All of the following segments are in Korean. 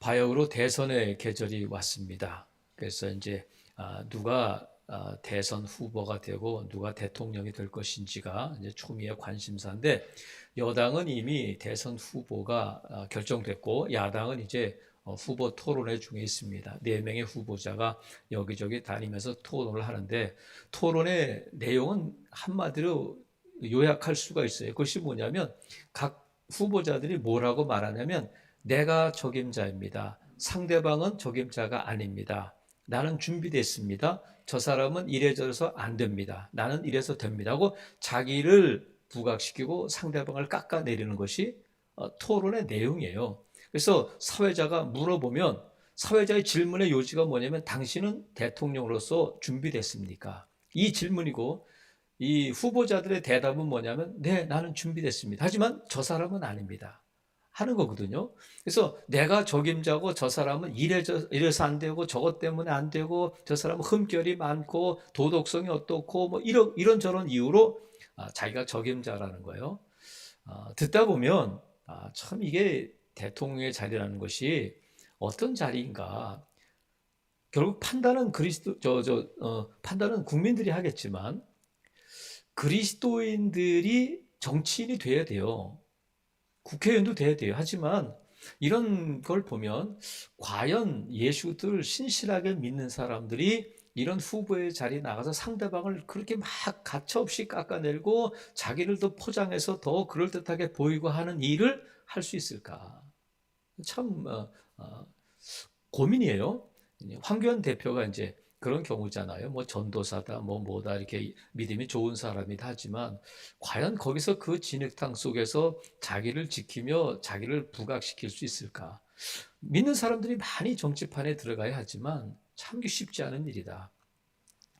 바야흐로 대선의 계절이 왔습니다. 그래서 이제 아, 누가 아, 대선 후보가 되고 누가 대통령이 될 것인지가 이제 초미의 관심사인데 여당은 이미 대선 후보가 아, 결정됐고 야당은 이제 어, 후보 토론회 중에 있습니다. 네 명의 후보자가 여기저기 다니면서 토론을 하는데 토론의 내용은 한마디로 요약할 수가 있어요. 그것이 뭐냐면 각 후보자들이 뭐라고 말하냐면 내가 적임자입니다. 상대방은 적임자가 아닙니다. 나는 준비됐습니다. 저 사람은 이래저래서 안 됩니다. 나는 이래서 됩니다. 하고 자기를 부각시키고 상대방을 깎아내리는 것이 어, 토론의 내용이에요. 그래서 사회자가 물어보면 사회자의 질문의 요지가 뭐냐면 당신은 대통령으로서 준비됐습니까? 이 질문이고 이 후보자들의 대답은 뭐냐면 네, 나는 준비됐습니다. 하지만 저 사람은 아닙니다. 하는 거거든요. 그래서 내가 적임자고 저 사람은 이래저, 이래서 안 되고 저것 때문에 안 되고 저 사람은 흠결이 많고 도덕성이 어떻고 뭐 이런 이런 저런 이유로 아, 자기가 적임자라는 거예요. 아, 듣다 보면 아, 참 이게 대통령의 자리라는 것이 어떤 자리인가. 결국 판단은 그리스도 저 저 어, 판단은 국민들이 하겠지만 그리스도인들이 정치인이 돼야 돼요. 국회의원도 돼야 돼요. 하지만 이런 걸 보면 과연 예수를 신실하게 믿는 사람들이 이런 후보의 자리에 나가서 상대방을 그렇게 막 가차없이 깎아내리고 자기를 더 포장해서 더 그럴듯하게 보이고 하는 일을 할 수 있을까? 참 어, 어, 고민이에요. 황교안 대표가 이제 그런 경우잖아요. 뭐 전도사다, 뭐 뭐다 이렇게 믿음이 좋은 사람이다 하지만 과연 거기서 그 진흙탕 속에서 자기를 지키며 자기를 부각시킬 수 있을까? 믿는 사람들이 많이 정치판에 들어가야 하지만 참기 쉽지 않은 일이다.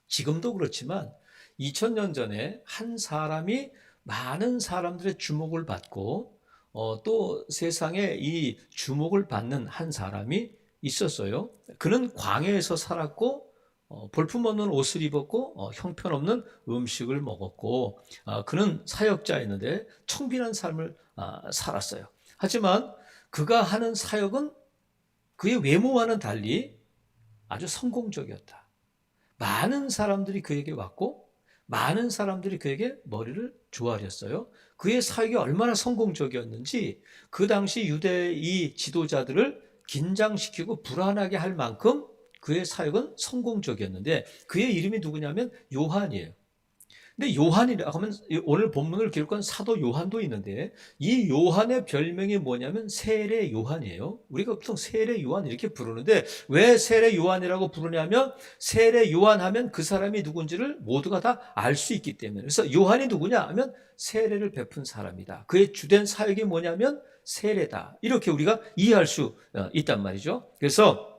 지금도 그렇지만 2000년 전에 한 사람이 많은 사람들의 주목을 받고 어, 또 세상에 이 주목을 받는 한 사람이 있었어요. 그는 광야에서 살았고 어, 볼품없는 옷을 입었고 어, 형편없는 음식을 먹었고 아, 그는 사역자였는데 청빈한 삶을 아, 살았어요. 하지만 그가 하는 사역은 그의 외모와는 달리 아주 성공적이었다. 많은 사람들이 그에게 왔고 많은 사람들이 그에게 머리를 조아렸어요. 그의 사역이 얼마나 성공적이었는지 그 당시 유대 이 지도자들을 긴장시키고 불안하게 할 만큼 그의 사역은 성공적이었는데 그의 이름이 누구냐면 요한이에요. 근데 요한이라 하면 오늘 본문을 기록한 사도 요한도 있는데 이 요한의 별명이 뭐냐면 세례 요한이에요. 우리가 보통 세례 요한 이렇게 부르는데 왜 세례 요한이라고 부르냐면 세례 요한 하면 그 사람이 누군지를 모두가 다 알 수 있기 때문에 그래서 요한이 누구냐 하면 세례를 베푼 사람이다. 그의 주된 사역이 뭐냐면 세례다. 이렇게 우리가 이해할 수 어, 있단 말이죠. 그래서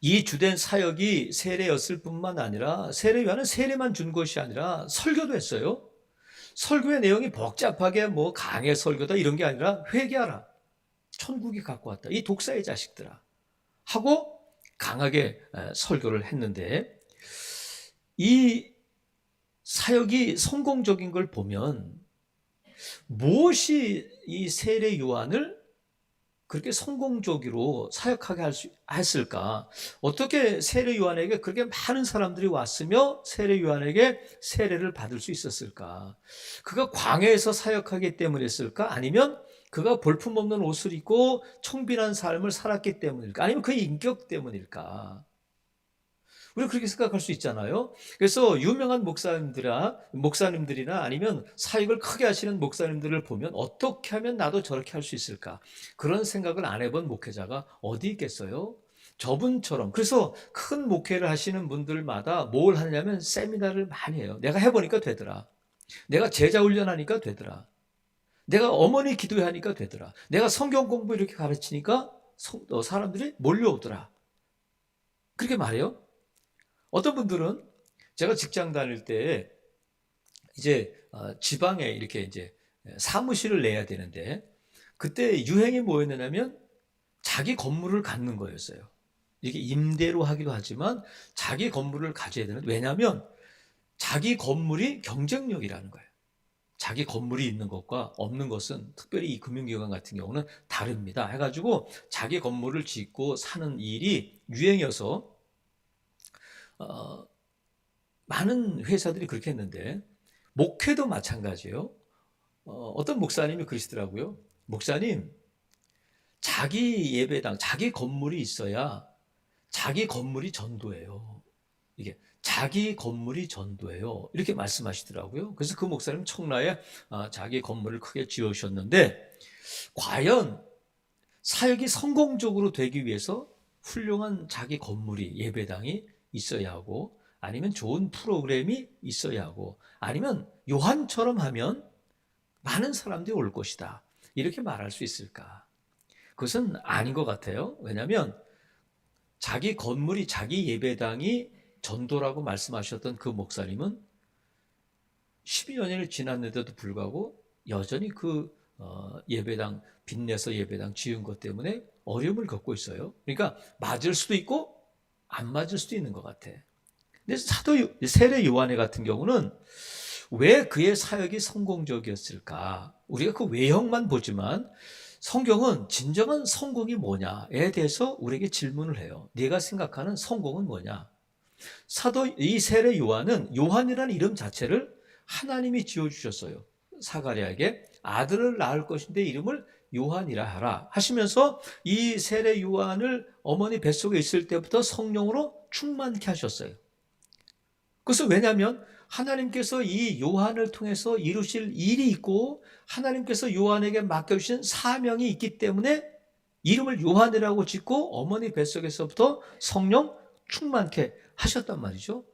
이 주된 사역이 세례였을 뿐만 아니라 세례 요한은 세례만 준 것이 아니라 설교도 했어요. 설교의 내용이 복잡하게 뭐 강의 설교다 이런 게 아니라 회개하라. 천국이 갖고 왔다. 이 독사의 자식들아. 하고 강하게 설교를 했는데 이 사역이 성공적인 걸 보면 무엇이 이 세례 요한을 그렇게 성공적으로 사역하게 할 수, 했을까? 어떻게 세례 요한에게 그렇게 많은 사람들이 왔으며 세례 요한에게 세례를 받을 수 있었을까? 그가 광야에서 사역하기 때문이었을까? 아니면 그가 볼품없는 옷을 입고 청빈한 삶을 살았기 때문일까? 아니면 그의 인격 때문일까? 우리가 그렇게 생각할 수 있잖아요. 그래서 유명한 목사님들이나 목사님들이나 아니면 사역을 크게 하시는 목사님들을 보면 어떻게 하면 나도 저렇게 할 수 있을까? 그런 생각을 안 해본 목회자가 어디 있겠어요? 저분처럼 그래서 큰 목회를 하시는 분들마다 뭘 하냐면 세미나를 많이 해요. 내가 해보니까 되더라. 내가 제자 훈련하니까 되더라. 내가 어머니 기도하니까 되더라. 내가 성경 공부 이렇게 가르치니까 어, 사람들이 몰려오더라. 그렇게 말해요. 어떤 분들은 제가 직장 다닐 때 이제 어, 지방에 이렇게 이제 사무실을 내야 되는데 그때 유행이 뭐였냐면 자기 건물을 갖는 거였어요. 이게 임대로 하기도 하지만 자기 건물을 가져야 되는 왜냐하면 자기 건물이 경쟁력이라는 거예요. 자기 건물이 있는 것과 없는 것은 특별히 이 금융기관 같은 경우는 다릅니다. 해가지고 자기 건물을 짓고 사는 일이 유행이어서 어, 많은 회사들이 그렇게 했는데 목회도 마찬가지예요. 어, 어떤 목사님이 그러시더라고요. 목사님, 자기 예배당, 자기 건물이 있어야 자기 건물이 전도예요. 이게 자기 건물이 전도예요. 이렇게 말씀하시더라고요. 그래서 그 목사님 청라에 아, 자기 건물을 크게 지으셨는데 과연 사역이 성공적으로 되기 위해서 훌륭한 자기 건물이 예배당이 있어야 하고 아니면 좋은 프로그램이 있어야 하고 아니면 요한처럼 하면 많은 사람들이 올 것이다. 이렇게 말할 수 있을까? 그것은 아닌 것 같아요. 왜냐하면 자기 건물이 자기 예배당이 전도라고 말씀하셨던 그 목사님은 12여 년이 지났는데도 불구하고 여전히 그 어, 예배당 빚내서 예배당 지은 것 때문에 어려움을 겪고 있어요. 그러니까 맞을 수도 있고 안 맞을 수도 있는 것 같아. 근데 사도 요- 세례 요한의 같은 경우는 왜 그의 사역이 성공적이었을까? 우리가 그 외형만 보지만 성경은 진정한 성공이 뭐냐에 대해서 우리에게 질문을 해요. 네가 생각하는 성공은 뭐냐? 사도 이 세례 요한은 요한이라는 이름 자체를 하나님이 지어 주셨어요. 사가랴에게 아들을 낳을 것인데 이름을 요한이라 하라 하시면서 이 세례 요한을 어머니 뱃속에 있을 때부터 성령으로 충만케 하셨어요. 그래서 왜냐하면 하나님께서 이 요한을 통해서 이루실 일이 있고 하나님께서 요한에게 맡겨주신 사명이 있기 때문에 이름을 요한이라고 짓고 어머니 뱃속에서부터 성령 충만케 하셨단 말이죠.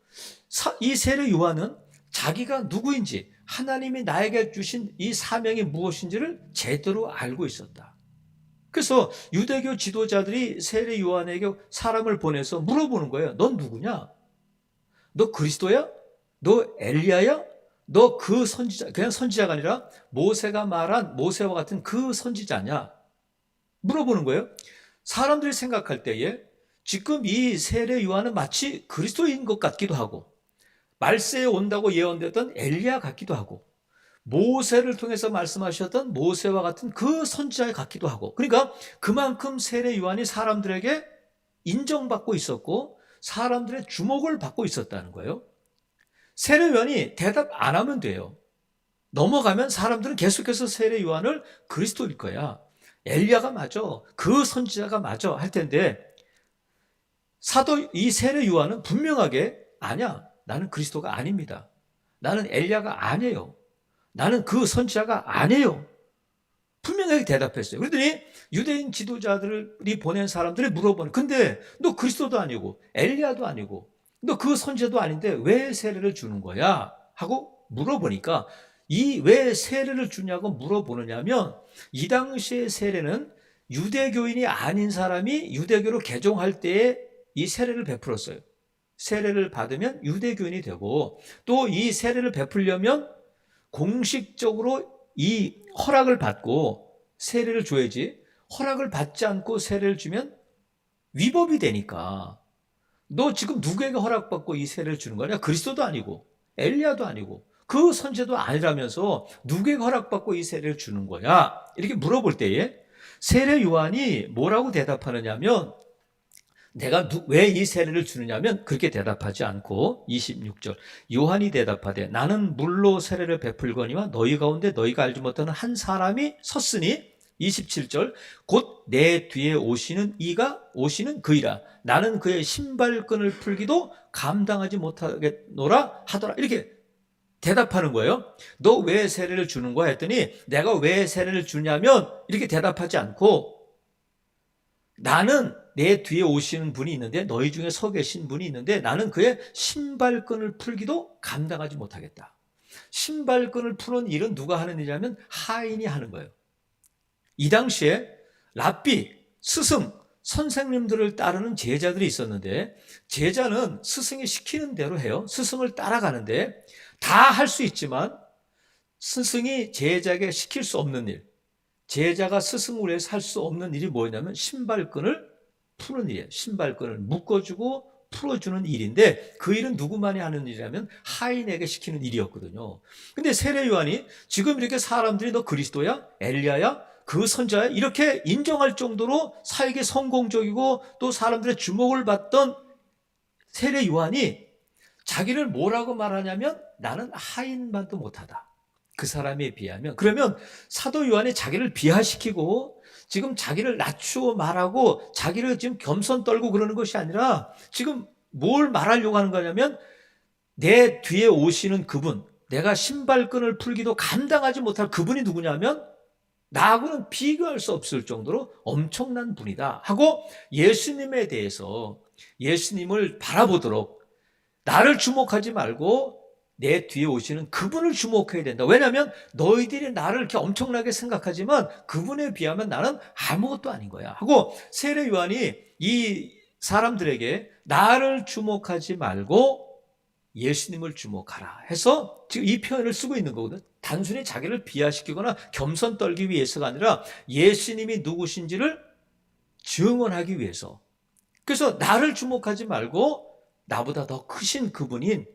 사- 이 세례 요한은 자기가 누구인지 하나님이 나에게 주신 이 사명이 무엇인지를 제대로 알고 있었다. 그래서 유대교 지도자들이 세례 요한에게 사람을 보내서 물어보는 거예요. 넌 누구냐? 너 그리스도야? 너 엘리야야? 너 그 선지자, 그냥 선지자가 아니라 모세가 말한 모세와 같은 그 선지자냐? 물어보는 거예요. 사람들이 생각할 때에 지금 이 세례 요한은 마치 그리스도인 것 같기도 하고 말세에 온다고 예언됐던 엘리야 같기도 하고 모세를 통해서 말씀하셨던 모세와 같은 그 선지자 같기도 하고 그러니까 그만큼 세례 요한이 사람들에게 인정받고 있었고 사람들의 주목을 받고 있었다는 거예요. 세례 요한이 대답 안 하면 돼요. 넘어가면 사람들은 계속해서 세례 요한을 그리스도일 거야. 엘리야가 맞아. 그 선지자가 맞아. 할 텐데 사도 이 세례 요한은 분명하게 아니야. 나는 그리스도가 아닙니다. 나는 엘리야가 아니에요. 나는 그 선지자가 아니에요. 분명하게 대답했어요. 그러더니 유대인 지도자들이 보낸 사람들이 물어보는 근데 너 그리스도도 아니고 엘리야도 아니고 너 그 선지자도 아닌데 왜 세례를 주는 거야? 하고 물어보니까 이 왜 세례를 주냐고 물어보느냐면 이 당시의 세례는 유대교인이 아닌 사람이 유대교로 개종할 때에 이 세례를 베풀었어요. 세례를 받으면 유대교인이 되고 또 이 세례를 베풀려면 공식적으로 이 허락을 받고 세례를 줘야지 허락을 받지 않고 세례를 주면 위법이 되니까 너 지금 누구에게 허락받고 이 세례를 주는 거냐? 그리스도도 아니고 엘리야도 아니고 그 선제도 아니라면서 누구에게 허락받고 이 세례를 주는 거야? 이렇게 물어볼 때에 세례 요한이 뭐라고 대답하느냐면 내가 왜 이 세례를 주느냐면 그렇게 대답하지 않고 26절 요한이 대답하되 나는 물로 세례를 베풀거니와 너희 가운데 너희가 알지 못하는 한 사람이 섰으니 27절 곧 내 뒤에 오시는 이가 오시는 그이라. 나는 그의 신발끈을 풀기도 감당하지 못하겠노라 하더라. 이렇게 대답하는 거예요. 너 왜 세례를 주는 거야? 했더니 내가 왜 세례를 주냐면 이렇게 대답하지 않고 나는 내 뒤에 오시는 분이 있는데 너희 중에 서 계신 분이 있는데 나는 그의 신발끈을 풀기도 감당하지 못하겠다. 신발끈을 푸는 일은 누가 하는 일이냐면 하인이 하는 거예요. 이 당시에 랍비, 스승, 선생님들을 따르는 제자들이 있었는데 제자는 스승이 시키는 대로 해요. 스승을 따라가는데 다 할 수 있지만 스승이 제자에게 시킬 수 없는 일, 제자가 스승을 위해서 할수 없는 일이 뭐냐면 신발끈을 푸는 일이에요. 신발끈을 묶어주고 풀어주는 일인데 그 일은 누구만이 하는 일이라면 하인에게 시키는 일이었거든요. 근데 세례 요한이 지금 이렇게 사람들이 너 그리스도야? 엘리야야? 그 선자야? 이렇게 인정할 정도로 사역에 성공적이고 또 사람들의 주목을 받던 세례 요한이 자기를 뭐라고 말하냐면 나는 하인만도 못하다. 그 사람에 비하면 그러면 사도 요한이 자기를 비하시키고 지금 자기를 낮추어 말하고 자기를 지금 겸손 떨고 그러는 것이 아니라 지금 뭘 말하려고 하는 거냐면 내 뒤에 오시는 그분 내가 신발끈을 풀기도 감당하지 못할 그분이 누구냐면 나하고는 비교할 수 없을 정도로 엄청난 분이다 하고 예수님에 대해서 예수님을 바라보도록 나를 주목하지 말고 내 뒤에 오시는 그분을 주목해야 된다. 왜냐하면 너희들이 나를 이렇게 엄청나게 생각하지만 그분에 비하면 나는 아무것도 아닌 거야. 하고 세례 요한이 이 사람들에게 나를 주목하지 말고 예수님을 주목하라 해서 지금 이 표현을 쓰고 있는 거거든. 단순히 자기를 비하시키거나 겸손 떨기 위해서가 아니라 예수님이 누구신지를 증언하기 위해서. 그래서 나를 주목하지 말고 나보다 더 크신 그분인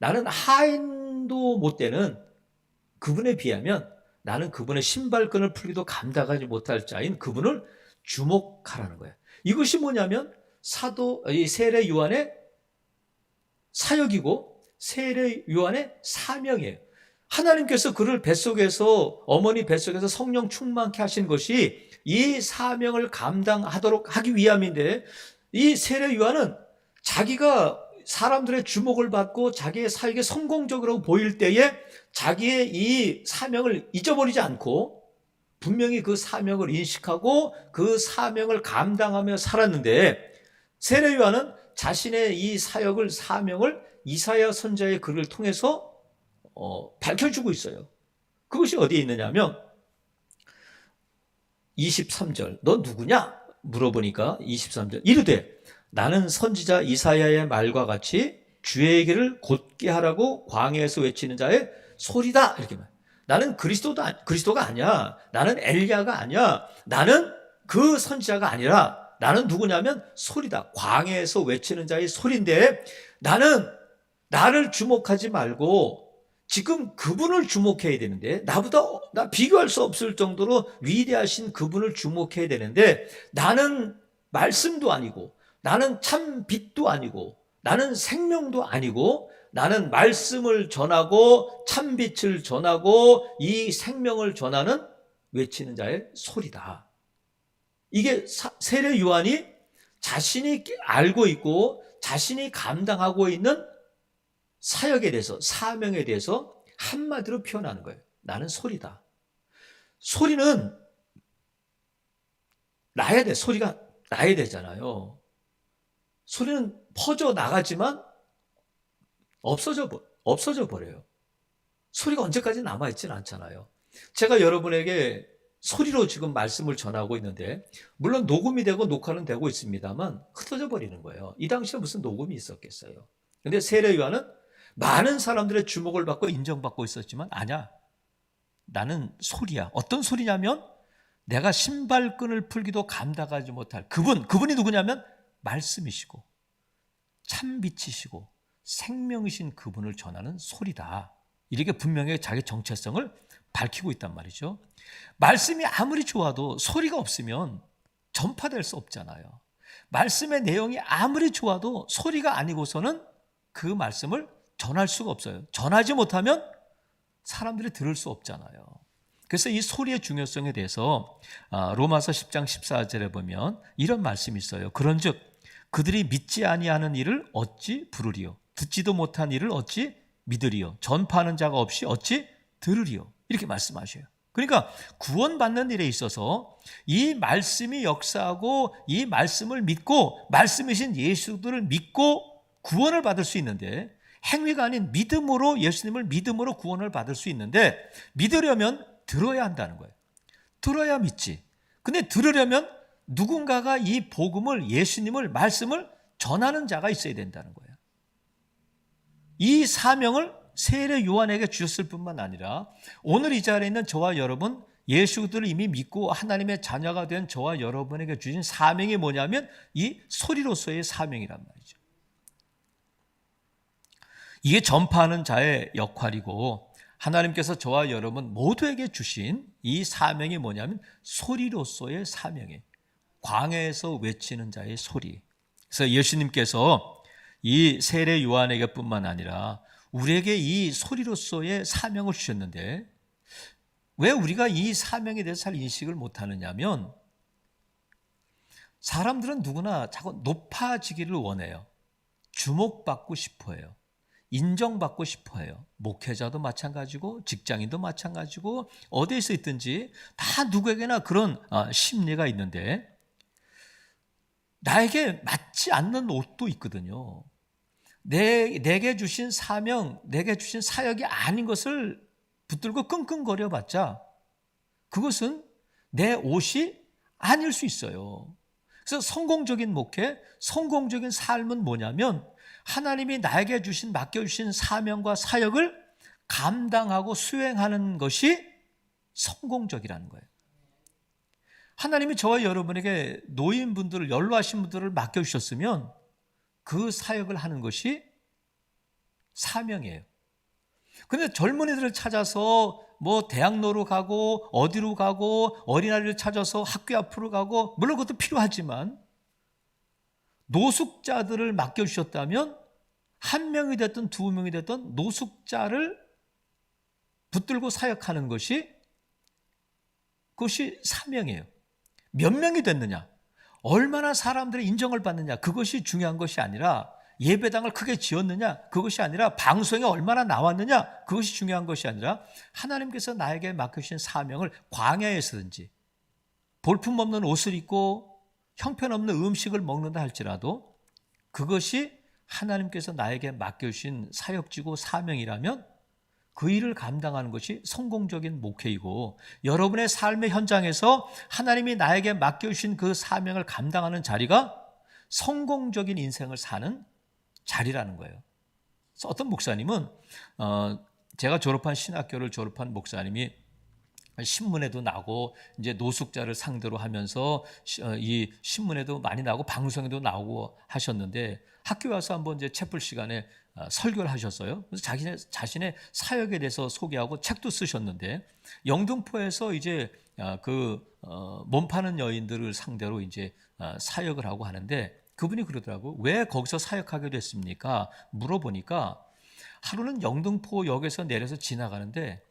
나는 하인도 못 되는 그분에 비하면 나는 그분의 신발끈을 풀기도 감당하지 못할 자인 그분을 주목하라는 거예요. 이것이 뭐냐면 사도 이 세례 요한의 사역이고 세례 요한의 사명이에요. 하나님께서 그를 뱃속에서 어머니 뱃속에서 성령 충만케 하신 것이 이 사명을 감당하도록 하기 위함인데 이 세례 요한은 자기가 사람들의 주목을 받고 자기의 사역에 성공적으로 보일 때에 자기의 이 사명을 잊어버리지 않고 분명히 그 사명을 인식하고 그 사명을 감당하며 살았는데 세례 요한은 자신의 이 사역을 사명을 이사야 선자의 글을 통해서 어, 밝혀주고 있어요. 그것이 어디에 있느냐면 23절 너 누구냐? 물어보니까 23절 이르되 나는 선지자 이사야의 말과 같이 주의 길을 곧게 하라고 광야에서 외치는 자의 소리다 이렇게 말. 나는 그리스도도 그리스도가 아니야. 나는 엘리야가 아니야. 나는 그 선지자가 아니라 나는 누구냐면 소리다. 광야에서 외치는 자의 소리인데 나는 나를 주목하지 말고 지금 그분을 주목해야 되는데 나보다 나 비교할 수 없을 정도로 위대하신 그분을 주목해야 되는데 나는 말씀도 아니고 나는 참 빛도 아니고 나는 생명도 아니고 나는 말씀을 전하고 참 빛을 전하고 이 생명을 전하는 외치는 자의 소리다. 이게 세례 요한이 자신이 알고 있고 자신이 감당하고 있는 사역에 대해서 사명에 대해서 한마디로 표현하는 거예요. 나는 소리다. 소리는 나야 돼. 소리가 나야 되잖아요. 소리는 퍼져 나가지만 없어져, 없어져 버려요. 소리가 언제까지 남아 있지는 않잖아요. 제가 여러분에게 소리로 지금 말씀을 전하고 있는데, 물론 녹음이 되고 녹화는 되고 있습니다만, 흩어져 버리는 거예요. 이 당시에 무슨 녹음이 있었겠어요. 근데 세례 요한은 많은 사람들의 주목을 받고 인정받고 있었지만, 아냐. 나는 소리야. 어떤 소리냐면, 내가 신발끈을 풀기도 감당하지 못할 그분, 그분이 누구냐면, 말씀이시고 참 빛이시고 생명이신 그분을 전하는 소리다. 이렇게 분명히 자기 정체성을 밝히고 있단 말이죠. 말씀이 아무리 좋아도 소리가 없으면 전파될 수 없잖아요. 말씀의 내용이 아무리 좋아도 소리가 아니고서는 그 말씀을 전할 수가 없어요. 전하지 못하면 사람들이 들을 수 없잖아요. 그래서 이 소리의 중요성에 대해서 아, 로마서 10장 14절에 보면 이런 말씀이 있어요. 그런즉 그들이 믿지 아니하는 일을 어찌 부르리요 듣지도 못한 일을 어찌 믿으리요 전파하는 자가 없이 어찌 들으리요 이렇게 말씀하셔요. 그러니까 구원받는 일에 있어서 이 말씀이 역사하고 이 말씀을 믿고 말씀이신 예수들을 믿고 구원을 받을 수 있는데 행위가 아닌 믿음으로 예수님을 믿음으로 구원을 받을 수 있는데 믿으려면 들어야 한다는 거예요. 들어야 믿지. 근데 들으려면 누군가가 이 복음을 예수님을 말씀을 전하는 자가 있어야 된다는 거예요. 이 사명을 세례 요한에게 주셨을 뿐만 아니라 오늘 이 자리에 있는 저와 여러분 예수들을 이미 믿고 하나님의 자녀가 된 저와 여러분에게 주신 사명이 뭐냐면 이 소리로서의 사명이란 말이죠. 이게 전파하는 자의 역할이고 하나님께서 저와 여러분 모두에게 주신 이 사명이 뭐냐면 소리로서의 사명이에요. 광야에서 외치는 자의 소리. 그래서 예수님께서 이 세례 요한에게뿐만 아니라 우리에게 이 소리로서의 사명을 주셨는데 왜 우리가 이 사명에 대해서 잘 인식을 못하느냐면 사람들은 누구나 자꾸 높아지기를 원해요. 주목받고 싶어 해요. 인정받고 싶어 해요. 목회자도 마찬가지고 직장인도 마찬가지고 어디에서 있든지 다 누구에게나 그런 아, 심리가 있는데 나에게 맞지 않는 옷도 있거든요. 내, 내게 주신 사명, 내게 주신 사역이 아닌 것을 붙들고 끙끙거려 봤자 그것은 내 옷이 아닐 수 있어요. 그래서 성공적인 목회, 성공적인 삶은 뭐냐면 하나님이 나에게 주신 맡겨주신 사명과 사역을 감당하고 수행하는 것이 성공적이라는 거예요. 하나님이 저와 여러분에게 노인분들을 연로하신 분들을 맡겨주셨으면 그 사역을 하는 것이 사명이에요. 근데 젊은이들을 찾아서 뭐 대학로로 가고 어디로 가고 어린아이를 찾아서 학교 앞으로 가고 물론 그것도 필요하지만 노숙자들을 맡겨주셨다면 한 명이 됐든 두 명이 됐든 노숙자를 붙들고 사역하는 것이 그것이 사명이에요. 몇 명이 됐느냐, 얼마나 사람들의 인정을 받느냐? 그것이 중요한 것이 아니라 예배당을 크게 지었느냐? 그것이 아니라 방송에 얼마나 나왔느냐? 그것이 중요한 것이 아니라 하나님께서 나에게 맡겨주신 사명을 광야에서든지 볼품없는 옷을 입고 형편없는 음식을 먹는다 할지라도 그것이 하나님께서 나에게 맡겨주신 사역지고 사명이라면 그 일을 감당하는 것이 성공적인 목회이고 여러분의 삶의 현장에서 하나님이 나에게 맡겨주신 그 사명을 감당하는 자리가 성공적인 인생을 사는 자리라는 거예요. 어떤 목사님은 어, 제가 졸업한 신학교를 졸업한 목사님이 신문에도 나고 이제 노숙자를 상대로 하면서 어, 이 신문에도 많이 나오고 방송에도 나오고 하셨는데 학교 와서 한번 이제 채플 시간에 어, 설교를 하셨어요. 그래서 자신의 자신의 사역에 대해서 소개하고 책도 쓰셨는데 영등포에서 이제 그몸 파는 여인들을 상대로 이제 사역을 하고 하는데 그분이 그러더라고. 왜 거기서 사역하게 됐습니까? 물어보니까 하루는 영등포역에서 내려서 지나가는데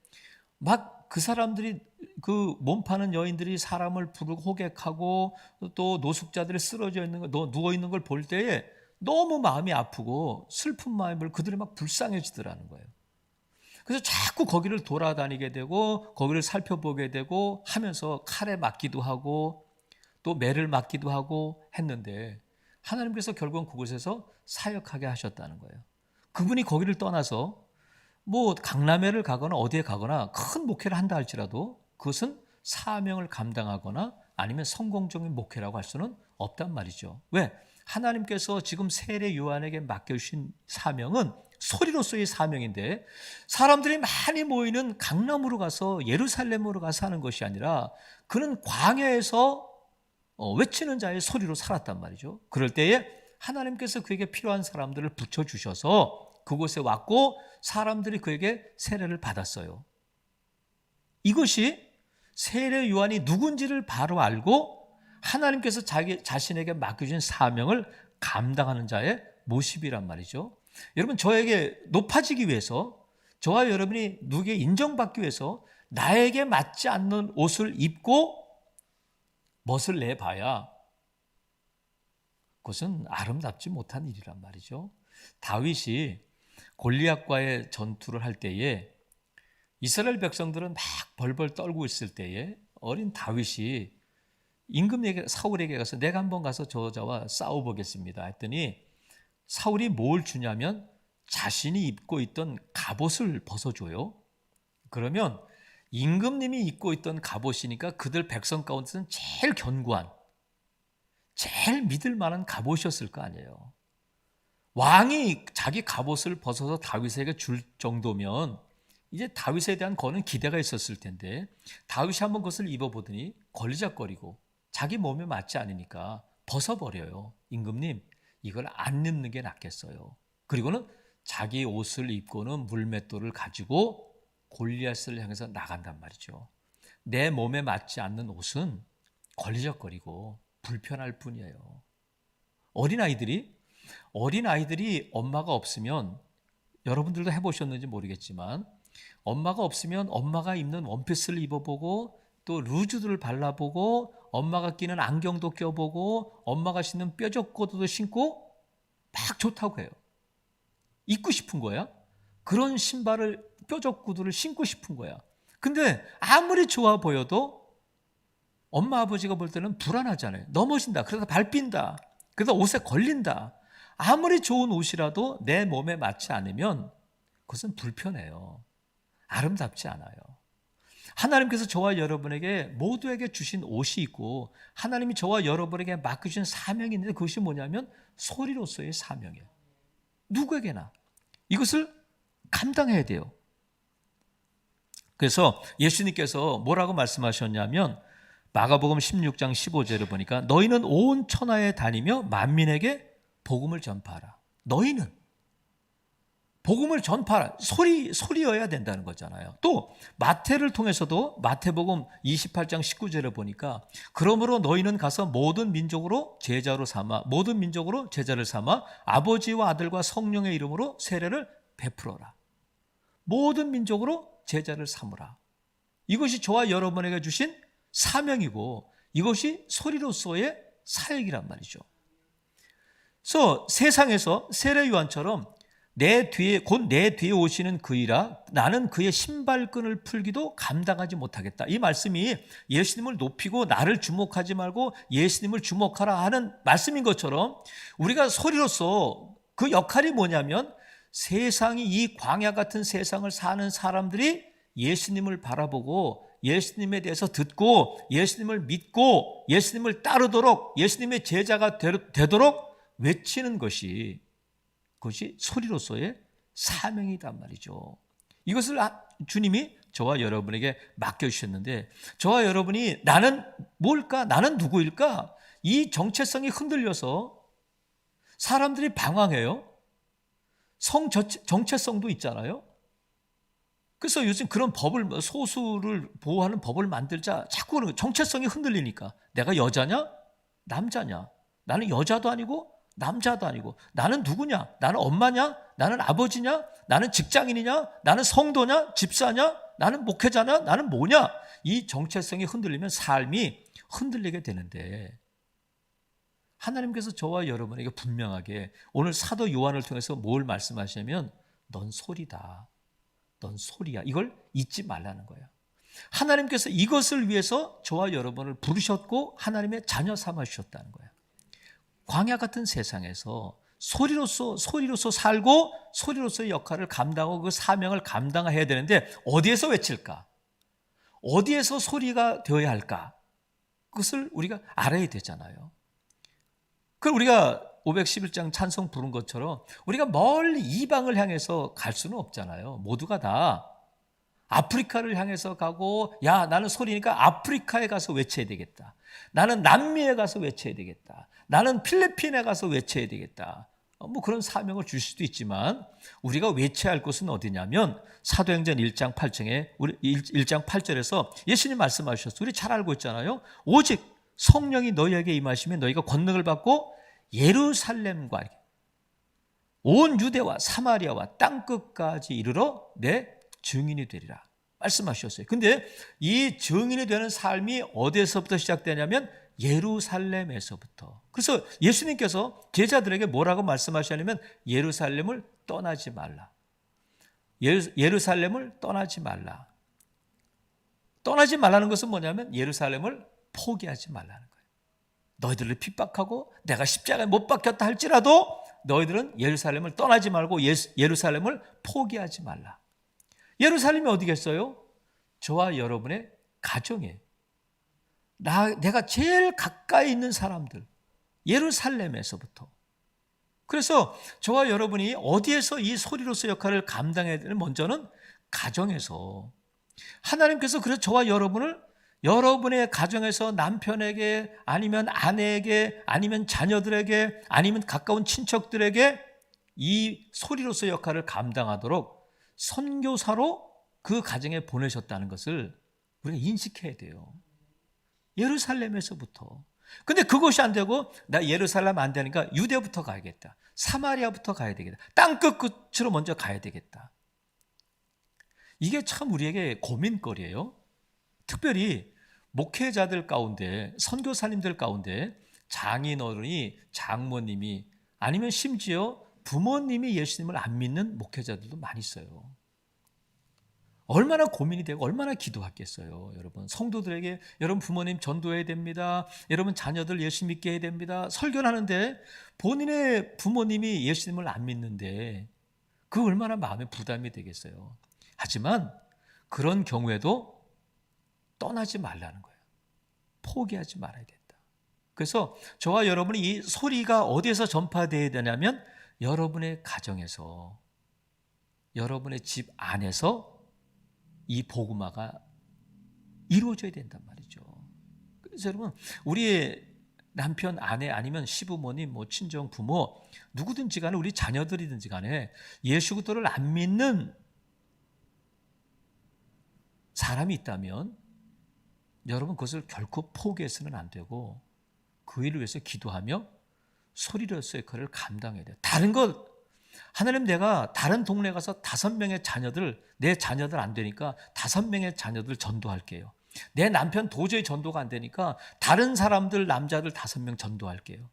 막 그 사람들이 그 몸 파는 여인들이 사람을 부르고 호객하고 또 노숙자들이 쓰러져 있는 거, 누워 있는 걸 볼 때에 너무 마음이 아프고 슬픈 마음을 그들이 막 불쌍해지더라는 거예요. 그래서 자꾸 거기를 돌아다니게 되고 거기를 살펴보게 되고 하면서 칼에 맞기도 하고 또 매를 맞기도 하고 했는데 하나님께서 결국은 그곳에서 사역하게 하셨다는 거예요. 그분이 거기를 떠나서 뭐 강남에를 가거나 어디에 가거나 큰 목회를 한다 할지라도 그것은 사명을 감당하거나 아니면 성공적인 목회라고 할 수는 없단 말이죠. 왜? 하나님께서 지금 세례 요한에게 맡겨주신 사명은 소리로서의 사명인데 사람들이 많이 모이는 강남으로 가서 예루살렘으로 가서 하는 것이 아니라 그는 광야에서 어, 외치는 자의 소리로 살았단 말이죠. 그럴 때에 하나님께서 그에게 필요한 사람들을 붙여주셔서 그곳에 왔고 사람들이 그에게 세례를 받았어요. 이것이 세례 요한이 누군지를 바로 알고 하나님께서 자기 자신에게 맡겨준 사명을 감당하는 자의 모습이란 말이죠. 여러분 저에게 높아지기 위해서 저와 여러분이 누구에게 인정받기 위해서 나에게 맞지 않는 옷을 입고 멋을 내봐야 그것은 아름답지 못한 일이란 말이죠. 다윗이 골리앗과의 전투를 할 때에 이스라엘 백성들은 막 벌벌 떨고 있을 때에 어린 다윗이 임금에게 사울에게 가서 내가 한번 가서 저자와 싸워 보겠습니다 했더니 사울이 뭘 주냐면 자신이 입고 있던 갑옷을 벗어 줘요. 그러면 임금님이 입고 있던 갑옷이니까 그들 백성 가운데서는 제일 견고한, 제일 믿을 만한 갑옷이었을 거 아니에요. 왕이 자기 갑옷을 벗어서 다윗에게 줄 정도면 이제 다윗에 대한 거는 기대가 있었을 텐데 다윗이 한번 그것을 입어보더니 걸리적거리고 자기 몸에 맞지 않으니까 벗어버려요. 임금님, 이걸 안 입는 게 낫겠어요. 그리고는 자기 옷을 입고는 물맷돌을 가지고 골리앗을 향해서 나간단 말이죠. 내 몸에 맞지 않는 옷은 걸리적거리고 불편할 뿐이에요. 어린아이들이 어린아이들이 엄마가 없으면 여러분들도 해보셨는지 모르겠지만 엄마가 없으면 엄마가 입는 원피스를 입어보고 또 루즈들을 발라보고 엄마가 끼는 안경도 껴보고 엄마가 신는 뾰족 구두도 신고 막 좋다고 해요. 입고 싶은 거야. 그런 신발을 뾰족 구두를 신고 싶은 거야. 근데 아무리 좋아 보여도 엄마 아버지가 볼 때는 불안하잖아요. 넘어진다. 그러다 밟힌다. 그러다 옷에 걸린다. 아무리 좋은 옷이라도 내 몸에 맞지 않으면 그것은 불편해요. 아름답지 않아요. 하나님께서 저와 여러분에게 모두에게 주신 옷이 있고 하나님이 저와 여러분에게 맡겨주신 사명이 있는데 그것이 뭐냐면 소리로서의 사명이에요. 누구에게나 이것을 감당해야 돼요. 그래서 예수님께서 뭐라고 말씀하셨냐면 마가복음 16장 15절을 보니까 너희는 온 천하에 다니며 만민에게 복음을 전파하라. 너희는 복음을 전파하라. 소리 소리여야 된다는 거잖아요. 또 마태를 통해서도 마태복음 28장 19절을 보니까 그러므로 너희는 가서 모든 민족으로 제자로 삼아 모든 민족으로 제자를 삼아 아버지와 아들과 성령의 이름으로 세례를 베풀어라. 모든 민족으로 제자를 삼으라. 이것이 저와 여러분에게 주신 사명이고 이것이 소리로서의 사역이란 말이죠. 그래서 세상에서 세례 요한처럼 내 뒤에 곧 내 뒤에 오시는 그이라 나는 그의 신발끈을 풀기도 감당하지 못하겠다. 이 말씀이 예수님을 높이고 나를 주목하지 말고 예수님을 주목하라 하는 말씀인 것처럼 우리가 소리로서 그 역할이 뭐냐면 세상이 이 광야 같은 세상을 사는 사람들이 예수님을 바라보고 예수님에 대해서 듣고 예수님을 믿고 예수님을 따르도록 예수님의 제자가 되도록 외치는 것이 그 것이 소리로서의 사명이란 말이죠. 이것을 아, 주님이 저와 여러분에게 맡겨주셨는데 저와 여러분이 나는 뭘까? 나는 누구일까? 이 정체성이 흔들려서 사람들이 방황해요. 성 정체성도 있잖아요. 그래서 요즘 그런 법을 뭐 소수를 보호하는 법을 만들자 자꾸 정체성이 흔들리니까 내가 여자냐 남자냐 나는 여자도 아니고 남자도 아니고 나는 누구냐 나는 엄마냐 나는 아버지냐 나는 직장인이냐 나는 성도냐 집사냐 나는 목회자냐 나는 뭐냐 이 정체성이 흔들리면 삶이 흔들리게 되는데 하나님께서 저와 여러분에게 분명하게 오늘 사도 요한을 통해서 뭘 말씀하시냐면 넌 소리다. 넌 소리야. 이걸 잊지 말라는 거예요. 하나님께서 이것을 위해서 저와 여러분을 부르셨고 하나님의 자녀 삼아 주셨다는 거예요. 광야 같은 세상에서 소리로서 소리로서 살고 소리로서의 역할을 감당하고 그 사명을 감당해야 되는데 어디에서 외칠까? 어디에서 소리가 되어야 할까? 그것을 우리가 알아야 되잖아요. 그 우리가 511장 찬송 부른 것처럼 우리가 멀리 이방을 향해서 갈 수는 없잖아요. 모두가 다 아프리카를 향해서 가고 야 나는 소리니까 아프리카에 가서 외쳐야 되겠다. 나는 남미에 가서 외쳐야 되겠다. 나는 필리핀에 가서 외쳐야 되겠다. 어, 뭐 그런 사명을 줄 수도 있지만 우리가 외쳐야 할 곳은 어디냐면 사도행전 1장 8장에 우리 1장 8절에서 예수님 말씀하셨어. 우리 잘 알고 있잖아요. 오직 성령이 너희에게 임하시면 너희가 권능을 받고 예루살렘과 온 유대와 사마리아와 땅 끝까지 이르러 내 증인이 되리라 말씀하셨어요. 근데 이 증인이 되는 삶이 어디에서부터 시작되냐면 예루살렘에서부터. 그래서 예수님께서 제자들에게 뭐라고 말씀하시냐면 예루살렘을 떠나지 말라. 예루살렘을 떠나지 말라. 떠나지 말라는 것은 뭐냐면 예루살렘을 포기하지 말라는 거예요. 너희들을 핍박하고 내가 십자가에 못 박혔다 할지라도 너희들은 예루살렘을 떠나지 말고 예루살렘을 포기하지 말라. 예루살렘이 어디겠어요? 저와 여러분의 가정이에요. 나, 내가 제일 가까이 있는 사람들. 예루살렘에서부터. 그래서 저와 여러분이 어디에서 이 소리로서 역할을 감당해야 되는 먼저는 가정에서 하나님께서 그래서 저와 여러분을 여러분의 가정에서 남편에게 아니면 아내에게 아니면 자녀들에게 아니면 가까운 친척들에게 이 소리로서 역할을 감당하도록 선교사로 그 가정에 보내셨다는 것을 우리가 인식해야 돼요. 예루살렘에서부터. 근데 그것이 안 되고 나 예루살렘 안 되니까 유대부터 가야겠다. 사마리아부터 가야 되겠다. 땅 끝 끝으로 먼저 가야 되겠다. 이게 참 우리에게 고민거리예요. 특별히 목회자들 가운데 선교사님들 가운데 장인어른이 장모님이 아니면 심지어 부모님이 예수님을 안 믿는 목회자들도 많이 있어요. 얼마나 고민이 되고 얼마나 기도하겠어요, 여러분. 성도들에게 여러분 부모님 전도해야 됩니다. 여러분 자녀들 예수 믿게 해야 됩니다. 설교를 하는데 본인의 부모님이 예수님을 안 믿는데 그 얼마나 마음에 부담이 되겠어요. 하지만 그런 경우에도 떠나지 말라는 거예요. 포기하지 말아야 된다. 그래서 저와 여러분이 이 소리가 어디에서 전파되어야 되냐면 여러분의 가정에서 여러분의 집 안에서 이 복음화가 이루어져야 된단 말이죠. 그래서 여러분 우리의 남편, 아내 아니면 시부모님, 뭐 친정 부모 누구든지 간에 우리 자녀들이든지 간에 예수 그리스도를 안 믿는 사람이 있다면 여러분 그것을 결코 포기해서는 안 되고 그 일을 위해서 기도하며 소리로서의 역할을 감당해야 돼요. 다른 것 하나님 내가 다른 동네 가서 다섯 명의 자녀들 내 자녀들 안 되니까 다섯 명의 자녀들 전도할게요. 내 남편 도저히 전도가 안 되니까 다른 사람들 남자들 다섯 명 전도할게요.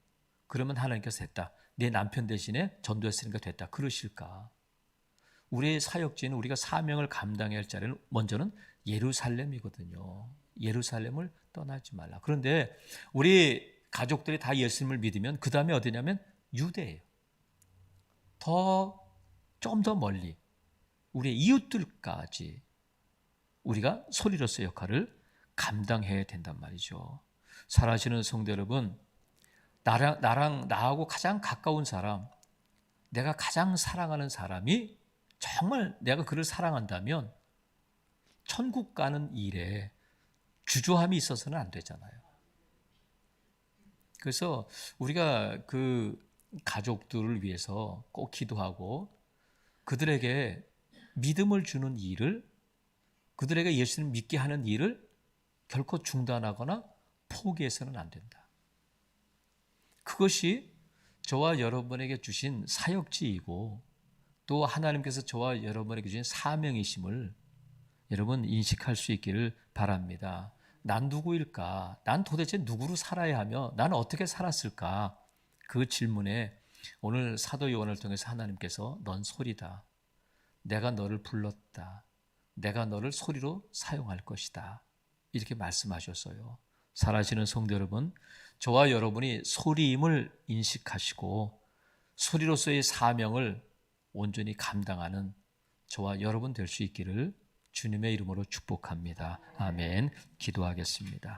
그러면 하나님께서 됐다. 내 남편 대신에 전도했으니까 됐다. 그러실까? 우리의 사역지는 우리가 사명을 감당해야 할 자리는 먼저는 예루살렘이거든요. 예루살렘을 떠나지 말라. 그런데 우리 가족들이 다 예수님을 믿으면 그 다음에 어디냐면 유대예요. 더좀더 멀리 우리의 이웃들까지 우리가 소리로서 역할을 감당해야 된단 말이죠. 살아시는 성도 여러분, 나랑 나랑 나하고 가장 가까운 사람, 내가 가장 사랑하는 사람이 정말 내가 그를 사랑한다면 천국 가는 일에 주저함이 있어서는 안 되잖아요. 그래서 우리가 그 가족들을 위해서 꼭 기도하고 그들에게 믿음을 주는 일을 그들에게 예수님 믿게 하는 일을 결코 중단하거나 포기해서는 안 된다. 그것이 저와 여러분에게 주신 사역지이고 또 하나님께서 저와 여러분에게 주신 사명이심을 여러분 인식할 수 있기를 바랍니다. 난 누구일까? 난 도대체 누구로 살아야 하며 나는 어떻게 살았을까? 그 질문에 오늘 사도 요한을 통해서 하나님께서 넌 소리다. 내가 너를 불렀다. 내가 너를 소리로 사용할 것이다. 이렇게 말씀하셨어요. 살아시는 성도 여러분, 저와 여러분이 소리임을 인식하시고 소리로서의 사명을 온전히 감당하는 저와 여러분 될 수 있기를 주님의 이름으로 축복합니다. 아멘. 기도하겠습니다.